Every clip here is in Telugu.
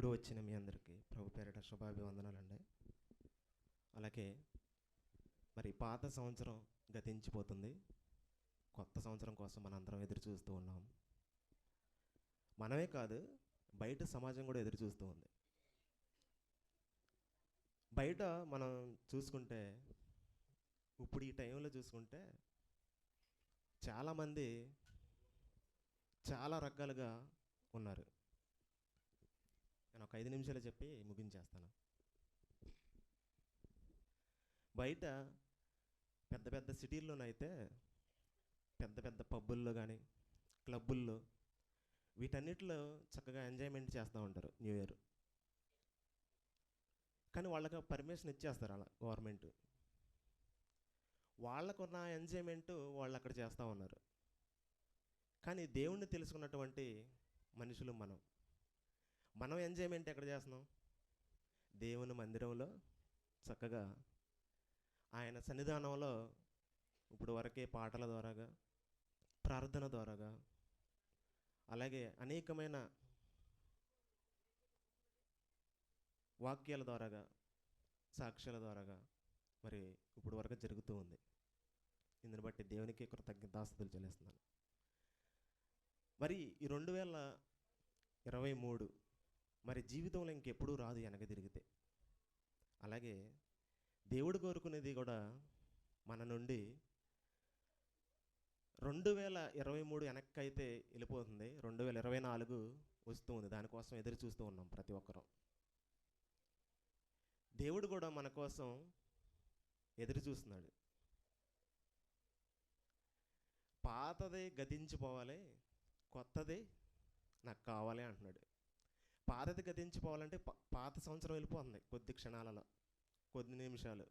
ఇప్పుడు వచ్చిన మీ అందరికీ ప్రభు పేరిట శుభాభివందనాలండి. అలాగే మరి పాత సంవత్సరం గతించిపోతుంది. కొత్త సంవత్సరం కోసం మనందరం ఎదురు చూస్తూ ఉన్నాం. మనమే కాదు బయట సమాజం కూడా ఎదురు చూస్తూ ఉంది. బయట మనం చూసుకుంటే ఇప్పుడు ఈ టైంలో చూసుకుంటే చాలామంది చాలా రకాలుగా ఉన్నారు. నేను ఒక ఐదు నిమిషాలు చెప్పి ముగించేస్తాను. బయట పెద్ద పెద్ద సిటీల్లోనైతే పెద్ద పెద్ద పబ్బుల్లో కానీ క్లబ్బుల్లో వీటన్నిటిలో చక్కగా ఎంజాయ్మెంట్ చేస్తూ ఉంటారు న్యూ ఇయర్. కానీ వాళ్ళకి పర్మిషన్ ఇచ్చేస్తారు అలా గవర్నమెంట్. వాళ్ళకున్న ఎంజాయ్మెంట్ వాళ్ళు అక్కడ చేస్తూ ఉన్నారు. కానీ దేవుణ్ణి తెలుసుకున్నటువంటి మనుషులు మనం. మనం ఎంజాయ్మెంట్ ఎక్కడ చేస్తున్నాం? దేవుని మందిరంలో చక్కగా ఆయన సన్నిధానంలో ఇప్పుడు వరకే పాటల ద్వారాగా ప్రార్థన ద్వారాగా అలాగే అనేకమైన వాక్యాల ద్వారాగా సాక్ష్యాల ద్వారాగా మరి ఇప్పుడు వరకు జరుగుతూ ఉంది. ఇందుని బట్టి దేవునికి కృతజ్ఞతాస్తులు చెల్లిస్తున్నాను. మరి ఈ రెండు వేల ఇరవై మూడు మరి జీవితంలో ఇంకెప్పుడూ రాదు వెనక తిరిగితే అలాగే దేవుడు కోరుకునేది కూడా మన నుండి రెండు వేల ఇరవై మూడు వెనక్కి అయితే వెళ్ళిపోతుంది. రెండు వేల ఇరవై నాలుగు వస్తూ ఉంది. దానికోసం ఎదురు చూస్తూ ఉన్నాం ప్రతి ఒక్కరూ. దేవుడు కూడా మన కోసం ఎదురు చూస్తున్నాడు. పాతదే గతించిపోవాలి కొత్తది నాకు కావాలి అంటున్నాడు. పాతది గతించిపోవాలంటే పాత సంవత్సరం వెళ్ళిపోతుంది కొద్ది క్షణాలలో కొద్ది నిమిషాలు.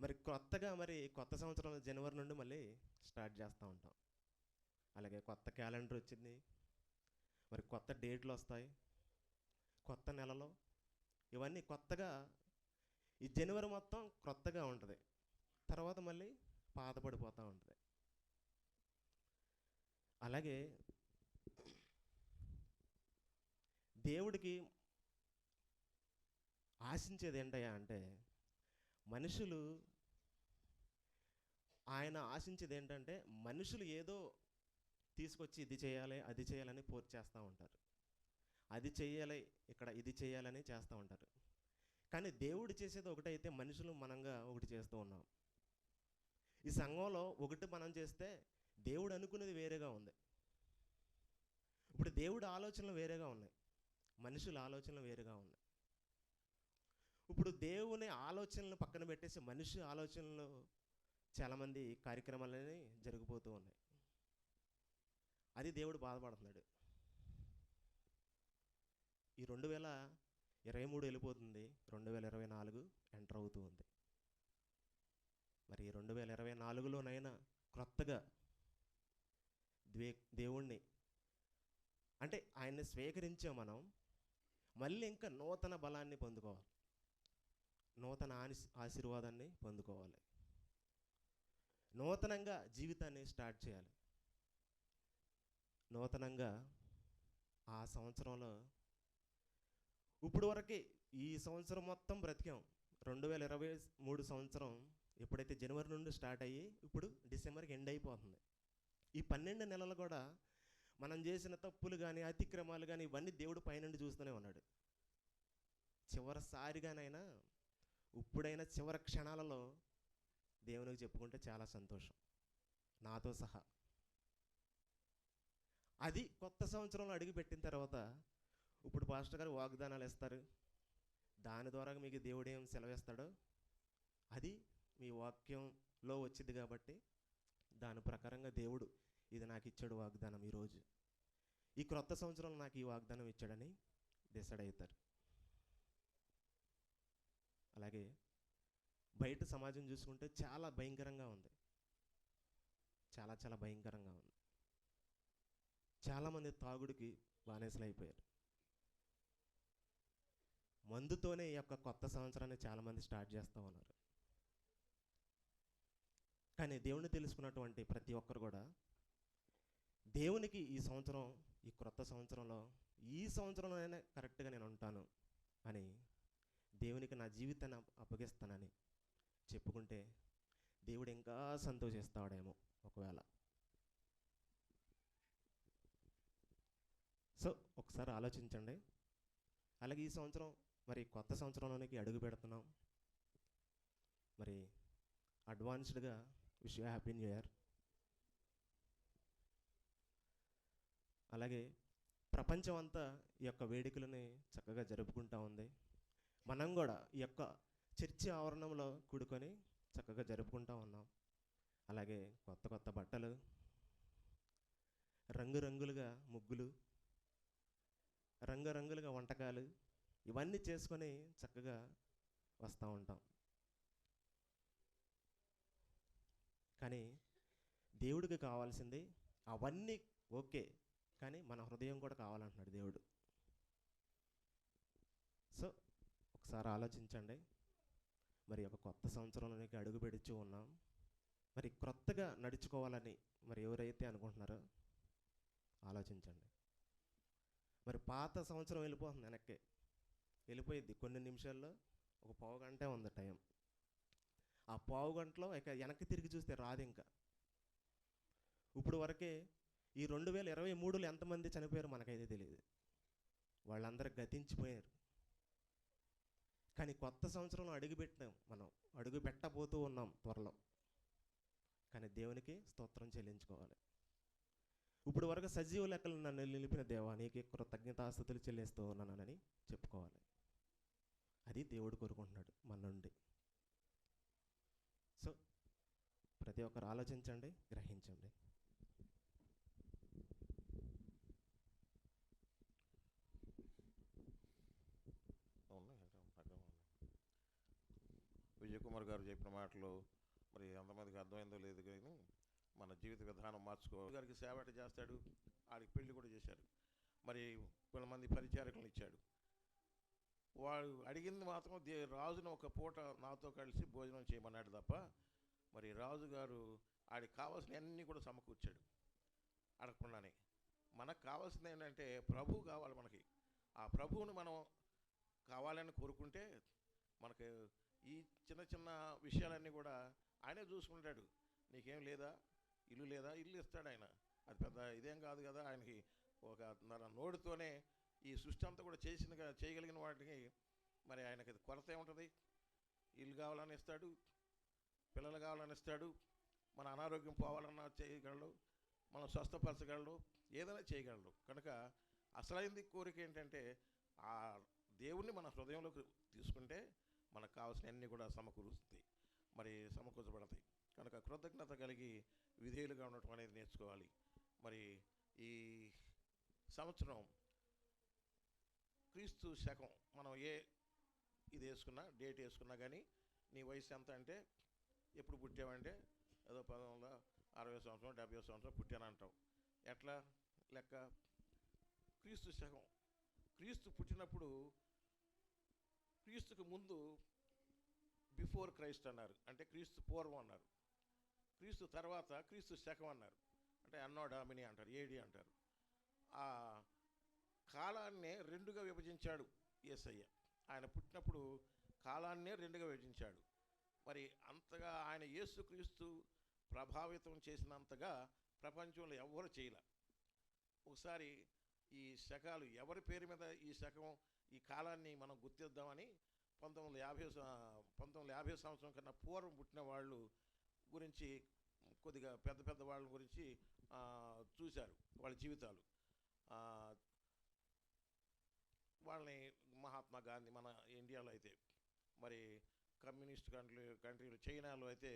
మరి కొత్తగా మరి కొత్త సంవత్సరం జనవరి నుండి మళ్ళీ స్టార్ట్ చేస్తూ ఉంటాం. అలాగే కొత్త క్యాలెండర్ వచ్చింది మరి కొత్త డేట్లు వస్తాయి కొత్త నెలలో ఇవన్నీ కొత్తగా ఈ జనవరి మొత్తం కొత్తగా ఉంటుంది. తర్వాత మళ్ళీ పాత పడిపోతూ ఉంటుంది. అలాగే దేవుడికి ఆశించేది ఏంటయ్యా అంటే మనుషులు ఆయన ఆశించేది ఏంటంటే మనుషులు ఏదో తీసుకొచ్చి ఇది చేయాలి అది చేయాలని పోర్ చేస్తూ ఉంటారు. అది చేయాలి ఇక్కడ ఇది చేయాలని చేస్తూ ఉంటారు. కానీ దేవుడు చేసేది ఒకటైతే మనుషులు మనంగా ఒకటి చేస్తూ ఉన్నాం. ఈ సంఘంలో ఒకటి మనం చేస్తే దేవుడు అనుకునేది వేరేగా ఉంది. ఇప్పుడు దేవుడు ఆలోచనలు వేరేగా ఉన్నాయి. మనుషుల ఆలోచనలు వేరుగా ఉన్నాయి. ఇప్పుడు దేవుని ఆలోచనలు పక్కన పెట్టేసి మనిషి ఆలోచనలు చాలామంది కార్యక్రమాలని జరిగిపోతూ ఉన్నాయి. అది దేవుడు బాధపడుతున్నాడు. ఈ రెండు వేల ఇరవై మూడు వెళ్ళిపోతుంది రెండు వేల ఇరవై నాలుగు ఎంటర్ అవుతూ ఉంది. మరి ఈ రెండు వేల ఇరవై నాలుగులోనైనా క్రొత్తగా ద్వే దేవుణ్ణి అంటే ఆయన్ని స్వీకరించే మనం మళ్ళీ ఇంకా నూతన బలాన్ని పొందుకోవాలి. నూతన ఆని ఆశీర్వాదాన్ని పొందుకోవాలి. నూతనంగా జీవితాన్ని స్టార్ట్ చేయాలి. నూతనంగా ఆ సంవత్సరంలో ఇప్పుడు వరకే ఈ సంవత్సరం మొత్తం బ్రతికాం. రెండు వేల ఇరవై మూడు సంవత్సరం ఎప్పుడైతే జనవరి నుండి స్టార్ట్ అయ్యి ఇప్పుడు డిసెంబర్కి ఎండ్ అయిపోతుంది. ఈ పన్నెండు నెలలు కూడా మనం చేసిన తప్పులు కానీ అతిక్రమాలు కానీ ఇవన్నీ దేవుడు పైనుండి చూస్తూనే ఉన్నాడు. చివరిసారిగానైనా ఇప్పుడైనా చివరి క్షణాలలో దేవునికి చెప్పుకుంటే చాలా సంతోషం. నాతో సహా. అది కొత్త సంవత్సరంలో అడుగుపెట్టిన తర్వాత ఇప్పుడు పాస్టర్ గారు వాగ్దానాలు ఇస్తారు. దాని ద్వారా మీకు దేవుడు ఏం సెలవిస్తాడో అది మీ వాక్యంలో వచ్చింది కాబట్టి దాని ప్రకారంగా దేవుడు ఇది నాకు ఇచ్చాడు వాగ్దానం ఈరోజు. ఈ క్రొత్త సంవత్సరంలో నాకు ఈ వాగ్దానం ఇచ్చాడని డిసైడ్ అవుతారు. అలాగే బయట సమాజం చూసుకుంటే చాలా భయంకరంగా ఉంది. చాలా చాలా భయంకరంగా ఉంది. చాలామంది తాగుడికి బానేసలు అయిపోయారు మందుతోనే ఈ యొక్క కొత్త సంవత్సరాన్ని చాలామంది స్టార్ట్ చేస్తూ ఉన్నారు. కానీ దేవుని తెలుసుకున్నటువంటి ప్రతి ఒక్కరు కూడా దేవునికి ఈ సంవత్సరం ఈ క్రొత్త సంవత్సరంలో ఈ సంవత్సరంలోనే కరెక్ట్గా నేను ఉంటాను అని దేవునికి నా జీవితాన్ని అప్పగిస్తానని చెప్పుకుంటే దేవుడు ఇంకా సంతోషిస్తాడేమో ఒకవేళ. సో ఒకసారి ఆలోచించండి. అలాగే ఈ సంవత్సరం మరి కొత్త సంవత్సరంలోనికి అడుగు పెడుతున్నాం. మరి అడ్వాన్స్డ్గా wish you happy new year. అలాగే ప్రపంచం అంతా ఈ యొక్క వేడుకలని చక్కగా జరుపుకుంటా ఉంది. మనం కూడా ఈ యొక్క చర్చి ఆవరణంలో కూడుకొని చక్కగా జరుపుకుంటా ఉన్నాం. అలాగే కొత్త కొత్త బట్టలు రంగురంగులుగా ముగ్గులు రంగురంగులుగా వంటకాలు ఇవన్నీ చేసుకొని చక్కగా వస్తూ ఉంటాం. కానీ దేవుడికి కావాల్సింది అవన్నీ ఓకే. కానీ మన హృదయం కూడా కావాలంటున్నాడు దేవుడు. సో ఒకసారి ఆలోచించండి. మరి ఒక కొత్త సంవత్సరంలోనికి అడుగు పెడుచు ఉన్నాం. మరి క్రొత్తగా నడుచుకోవాలని మరి ఎవరైతే అనుకుంటున్నారో ఆలోచించండి. మరి పాత సంవత్సరం వెళ్ళిపోతుంది వెనక్కి. వెళ్ళిపోయింది కొన్ని నిమిషాల్లో ఒక పావు గంటే ఉంది టైం. ఆ పావు గంటలో ఇక వెనక్కి తిరిగి చూస్తే రాదు ఇంకా. ఇప్పుడు వరకే ఈ రెండు వేల ఇరవై మూడులో ఎంతమంది చనిపోయారో మనకైతే తెలియదు వాళ్ళందరూ గతించిపోయారు. కానీ కొత్త సంవత్సరంలో అడుగుపెట్టాం మనం. అడుగు పెట్టబోతూ ఉన్నాం త్వరలో. కానీ దేవునికి స్తోత్రం చెల్లించుకోవాలి. ఇప్పుడు వరకు సజీవ లెక్కలు నన్ను నిలిపిన దేవా నీకు కృతజ్ఞతాస్థుతులు చెల్లిస్తూ ఉన్నానని చెప్పుకోవాలి. అది దేవుడు కోరుకుంటున్నాడు మన నుండి. సో ప్రతి ఒక్కరు ఆలోచించండి గ్రహించండి ఉన్నాయి అక్కడ అక్కడ ఉన్నాయి. విజయ్ కుమార్ గారు చెప్పిన మాటలు మరి ఎంతమందికి అర్థమైందో లేదు కానీ మన జీవిత విధానం మార్చుకో. గారికి సేవ చేస్తాడు? ఆడికి పెళ్ళి కూడా చేశాడు. మరి కొంతమంది పరిచారకులను ఇచ్చాడు. వాడు అడిగింది మాత్రం దే రాజును ఒక పూట నాతో కలిసి భోజనం చేయమన్నాడు తప్ప మరి రాజు గారు ఆడికి కావాల్సినవన్నీ కూడా సమకూర్చాడు అడగకుండానే. మనకు కావాల్సింది ఏంటంటే ప్రభు కావాలి మనకి. ఆ ప్రభువుని మనం కావాలని కోరుకుంటే మనకు ఈ చిన్న చిన్న విషయాలన్నీ కూడా ఆయనే చూసుకుంటాడు. నీకేం లేదా? ఇల్లు లేదా? ఇల్లు ఇస్తాడు ఆయన. అది పెద్ద ఇదేం కాదు కదా? ఆయనకి ఒక మన నోటితోనే ఈ సృష్టి అంతా కూడా చేసిన చేయగలిగిన వాటికి మరి ఆయనకి అది కొరత ఏముంటుంది? ఇల్లు కావాలని ఇస్తాడు పిల్లలు కావాలని ఇస్తాడు మన అనారోగ్యం పోవాలన్నా చేయగలడు మనం స్వస్థపరచగలడు ఏదైనా చేయగలడు. కనుక అసలైంది కోరిక ఏంటంటే ఆ దేవుణ్ణి మన హృదయంలోకి తీసుకుంటే మనకు కావాల్సిన అన్నీ కూడా సమకూరుస్తాయి. మరి సమకూర్చబడతాయి. కనుక కృతజ్ఞత కలిగి విధేయులుగా ఉండటం అనేది నేర్చుకోవాలి. మరి ఈ సంవత్సరం క్రీస్తు శకం మనం ఏ ఇది వేసుకున్నా డేట్ వేసుకున్నా కానీ నీ వయసు ఎంత అంటే ఎప్పుడు పుట్టావంటే ఏదో పదం వందల అరవై సంవత్సరం డెబ్బై సంవత్సరం పుట్టానంటావు ఎట్లా? లెక్క? క్రీస్తు శకం. క్రీస్తు పుట్టినప్పుడు క్రీస్తుకు ముందు బిఫోర్ క్రైస్ట్ అన్నారు. అంటే క్రీస్తు పూర్వం అన్నారు. క్రీస్తు తర్వాత క్రీస్తు శకం అన్నారు. అంటే అన్నోడామిని అంటారు ఏడి అంటారు. ఆ కాలాన్నే రెండుగా విభజించాడు ఏసయ్య. ఆయన పుట్టినప్పుడు కాలాన్నే రెండుగా విభజించాడు. మరి అంతగా ఆయన యేసుక్రీస్తు ప్రభావితం చేసినంతగా ప్రపంచంలో ఎవ్వరు చేయలే. ఒకసారి ఈ శకాలు ఎవరి పేరు మీద ఈ శకం ఈ కాలాన్ని మనం గుర్తిద్దామని పంతొమ్మిది వందల యాభై పంతొమ్మిది వందల యాభై సంవత్సరం కన్నా పూర్వం పుట్టిన వాళ్ళు గురించి కొద్దిగా పెద్ద పెద్ద వాళ్ళ గురించి చూశారు వాళ్ళ జీవితాలు. వాళ్ళని మహాత్మా గాంధీ మన ఇండియాలో అయితే మరి కమ్యూనిస్ట్ కంట్రీ కంట్రీలు చైనాలో అయితే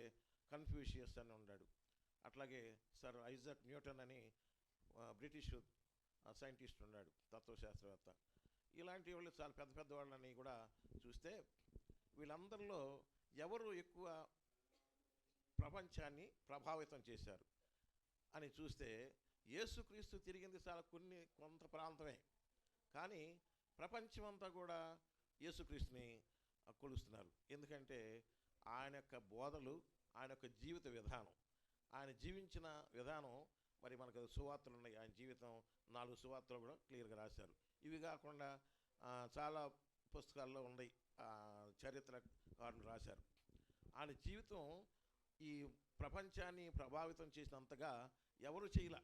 కన్ఫ్యూషియస్ అని ఉన్నాడు. అట్లాగే సర్ ఐజక్ న్యూటన్ అని బ్రిటిష్ సైంటిస్ట్ ఉన్నాడు తత్వశాస్త్రవేత్త. ఇలాంటి వాళ్ళు చాలా పెద్ద పెద్ద వాళ్ళని కూడా చూస్తే వీళ్ళందరిలో ఎవరు ఎక్కువ ప్రపంచాన్ని ప్రభావితం చేశారు అని చూస్తే యేసుక్రీస్తు తిరిగింది చాలా కొన్ని కొంత ప్రాంతమే. కానీ ప్రపంచమంతా కూడా యేసుక్రీస్తుని కొలుస్తున్నారు. ఎందుకంటే ఆయన యొక్క బోధలు ఆయన యొక్క జీవిత విధానం ఆయన జీవించిన విధానం మరి మనకు సువార్తలు ఉన్నాయి. ఆయన జీవితం నాలుగు సువార్తలు కూడా క్లియర్గా రాశారు. ఇవి కాకుండా చాలా పుస్తకాల్లో ఉన్నాయి ఆ, చరిత్రకారులు రాశారు. ఆయన జీవితం ఈ ప్రపంచాన్ని ప్రభావితం చేసినంతగా ఎవరు చేయలే.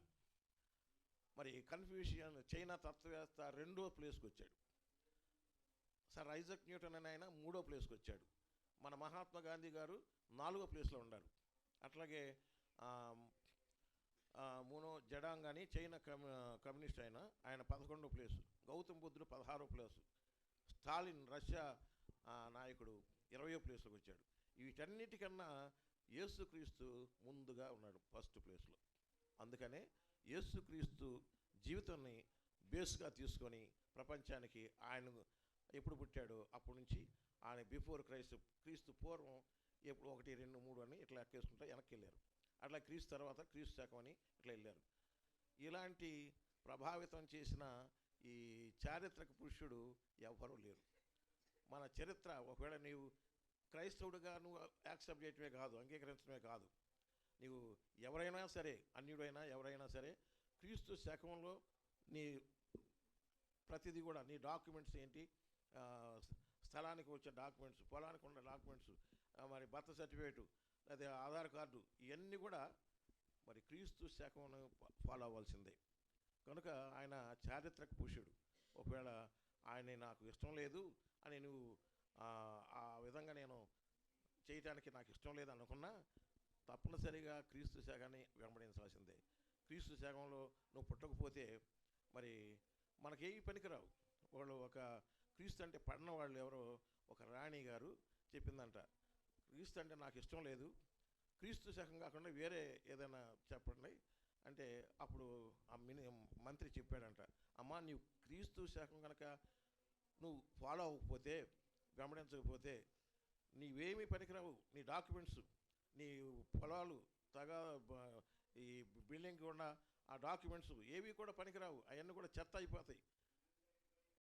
మరి కన్ఫ్యూషన్ చైనా తత్వవేత్త రెండో ప్లేస్కి వచ్చాడు సర్ ఐజక్ న్యూటన్ అని ఆయన మూడో ప్లేస్కి వచ్చాడు మన మహాత్మా గాంధీ గారు నాలుగో ప్లేస్లో ఉన్నారు. అట్లాగే మూనో జడాంగ్ అని చైనా కమ్యూనిస్ట్ ఆయన ఆయన పదకొండో ప్లేసు. గౌతమ్ బుద్ధుడు పదహారో ప్లేసు. స్టాలిన్ రష్యా నాయకుడు ఇరవయో ప్లేస్లోకి వచ్చాడు. వీటన్నిటికన్నా యేసుక్రీస్తు ముందుగా ఉన్నాడు ఫస్ట్ ప్లేస్లో. అందుకనే యేసుక్రీస్తు జీవితాన్ని బేస్గా తీసుకొని ప్రపంచానికి ఆయన ఎప్పుడు పుట్టాడో అప్పటి నుంచి ఆయన బిఫోర్ క్రైస్తు క్రీస్తు పూర్వం ఎప్పుడు ఒకటి రెండు మూడు అని ఇట్లా ఎక్కేసుకుంటూ వెనక్కి వెళ్ళారు. అట్లా క్రీస్తు తర్వాత క్రీస్తు శాఖం అని ఇట్లా వెళ్ళారు. ఇలాంటి ప్రభావితం చేసిన ఈ చారిత్రక పురుషుడు ఎవ్వరూ లేరు. మన చరిత్ర ఒకవేళ నీవు క్రైస్తవుడిగా నువ్వు యాక్సెప్ట్ చేయటమే కాదు అంగీకరించడమే కాదు నీవు ఎవరైనా సరే అన్యుడైనా ఎవరైనా సరే క్రీస్తు శకంలో నీ ప్రతిదీ కూడా నీ డాక్యుమెంట్స్ ఏంటి స్థలానికి వచ్చే డాక్యుమెంట్స్ పొలానికి ఉన్న డాక్యుమెంట్స్ మరి బర్త్ సర్టిఫికేటు లేదా ఆధార్ కార్డు ఇవన్నీ కూడా మరి క్రీస్తు శాఖం ఫాలో అవ్వాల్సిందే. కనుక ఆయన చారిత్రక పురుషుడు ఒకవేళ ఆయన నాకు ఇష్టం లేదు అని నువ్వు ఆ, ఆ విధంగా నేను చేయటానికి నాకు ఇష్టం లేదు అనుకున్నా తప్పనిసరిగా క్రీస్తు శాఖని వెంబడించాల్సిందే క్రీస్తు శాఖంలో నువ్వు పుట్టకపోతే మరి మనకేవి పనికిరావు. వాళ్ళు ఒక క్రీస్తు అంటే పడిన వాళ్ళు ఎవరో ఒక రాణి గారు చెప్పిందంట. క్రీస్తు అంటే నాకు ఇష్టం లేదు. క్రీస్తు శకం కాకుండా వేరే ఏదైనా చెప్పండి. అంటే అప్పుడు ఆ మిని మంత్రి చెప్పాడంట అమ్మా నీవు క్రీస్తు శాఖం కనుక నువ్వు ఫాలో అవ్వకపోతే వెంబడించకపోతే నీవేమీ పనికిరావు. నీ డాక్యుమెంట్స్ నీ పొలాలు తగా ఈ బిల్డింగ్ ఉన్న ఆ డాక్యుమెంట్స్ ఏవి కూడా పనికిరావు. అవన్నీ కూడా చెత్త అయిపోతాయి.